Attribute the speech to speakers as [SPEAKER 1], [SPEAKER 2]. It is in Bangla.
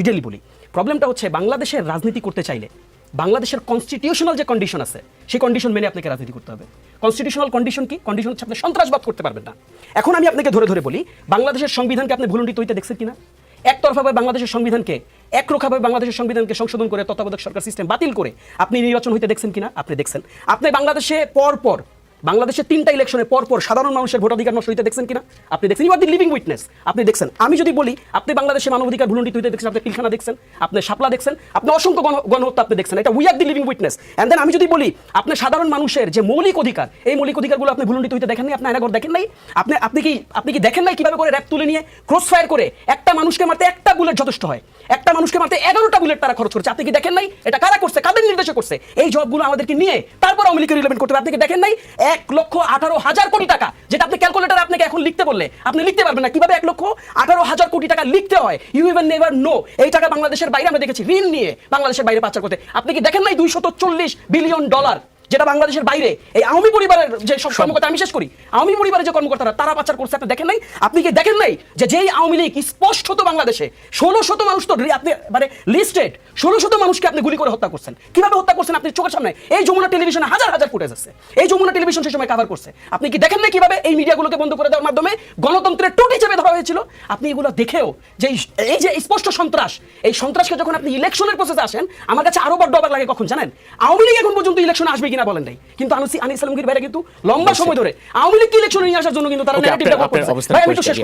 [SPEAKER 1] ডিটেলি বলি। প্রবলেমটা হচ্ছে বাংলাদেশের রাজনীতি করতে চাইলে, বাংলাদেশের কনস্টিটিউশনাল যে কন্ডিশন আছে, সেই কন্ডিশন মেনে আপনাকে রাজনীতি করতে হবে। কনস্টিটিউশনাল কন্ডিশন কি? কন্ডিশন হচ্ছে আপনি সন্ত্রাসবাদ করতে পারবেন না। এখন আমি আপনাকে ধরে ধরে বলি, বাংলাদেশের সংবিধানকে আপনি ভুলুন্ডিত হইতে দেখছেন কিনা? একতরফাভাবে বাংলাদেশের সংবিধানকে, একরোখাভাবে বাংলাদেশের সংবিধানকে সংশোধন করে তত্ত্বাবধায়ক সরকার সিস্টেম বাতিল করে আপনি নির্বাচন হইতে দেখছেন কিনা? আপনি দেখছেন। আপনি বাংলাদেশে পর পর বাংলাদেশের তিনটা ইলেকশনে পর পর সাধারণ মানুষের ভোটাধিকার নষ্ট হইতে দেখছেন কিনা? আপনি দেখছেন you are the living witness আপনি দেখছেন, আমি যদি বলি, আপনি বাংলাদেশে মানবাধিকার ভুলুন্ডিত হইতে দেখছেন, আপনি পিলখানা দেখছেন, আপনি শাপলা দেখছেন, আপনি অসংখ্য গণহত্যা আপনি দেখছেন, এটা we are the living witness and then আমি যদি বলি, আপনি সাধারণ মানুষের যে মৌলিক অধিকার, এই মৌলিক অধিকারগুলো আপনি ভুলুন্ডিত হইতে দেখেন নাই, আপনি আয়নাগর দেখেন নাই? আপনি আপনি কি আপনি কি দেখেন নাই কীভাবে করে র্যাপ তুলে নিয়ে ক্রস ফায়ার করে একটা মানুষকে মারতে একটা বুলেট যথেষ্ট হয়? একটা মানুষকে মারতে এগারোটা বুলেট তারা খরচ করছে। আপনি কি দেখেন নাই? এটা কারা করছে? কাদের নির্দেশে করছে? এই জবগুলো আমাদেরকে নিয়ে তারপর আওয়ামী লীগের রিলেভেন্ট করতে হবে। আপনি কি দেখেন নাই? এক লক্ষ আঠারো হাজার কোটি টাকা, যেটা আপনি ক্যালকুলেটার আপনাকে এখন লিখতে বললে। আপনি লিখতে পারবেন না, কীভাবে এক লক্ষ আঠারো হাজার কোটি টাকা লিখতে হয়? ইউ ইভেন নেভার নো এই টাকা বাংলাদেশের বাইরে আমরা দেখেছি, ঋণ নিয়ে বাংলাদেশের বাইরে পাচার করতে। আপনি কি দেখেন নাই দুইশত চল্লিশ বিলিয়ন ডলার যেটা বাংলাদেশের বাইরে এই আওয়ামী পরিবারের যে সব কর্মকর্তা আমি শেষ করি। আওয়ামী পরিবারের যে কর্মকর্তারা তারা পাচার করছে আপনি দেখেন নাই? আপনি কি দেখেন নাই যে যেই আওয়ামী লীগ স্পষ্টত বাংলাদেশে ষোলো শত মানুষ তো আপনি মানে লিস্টেড ষোলো শত মানুষকে আপনি গুলি করে হত্যা করছেন। কীভাবে হত্যা করছেন আপনি চোখের সামনে? এই যমুনা টেলিভিশনে হাজার হাজার ফুটেজ আছে। এই যমুনা টেলিভিশন সেই সময় কাভার করছে। আপনি কি দেখেন নাই কীভাবে এই মিডিয়াগুলোকে বন্ধ করে দেওয়ার মাধ্যমে গণতন্ত্রের টুটি চেপে ধরা হয়েছিল? আপনি এগুলো দেখেও যে এই- যে স্পষ্ট সন্ত্রাস এই সন্ত্রাসকে যখন আপনি ইলেকশনের প্রসেসে আসেন আমার কাছে আরও বড় অবাক লাগে কখন জানেন? আওয়ামী লীগ এখন পর্যন্ত ইলেকশন আসবে কিনা বলেন নাই। কিন্তু আনিস আনিস সালামগীর ভাইরা কিন্তু লম্বা সময় ধরে আওয়ামী লীগ ইলেকশন নিয়ে আসার জন্য কিন্তু তারা
[SPEAKER 2] নেগেটিভটা।
[SPEAKER 1] ভাই, আমি
[SPEAKER 2] তো
[SPEAKER 1] শেষ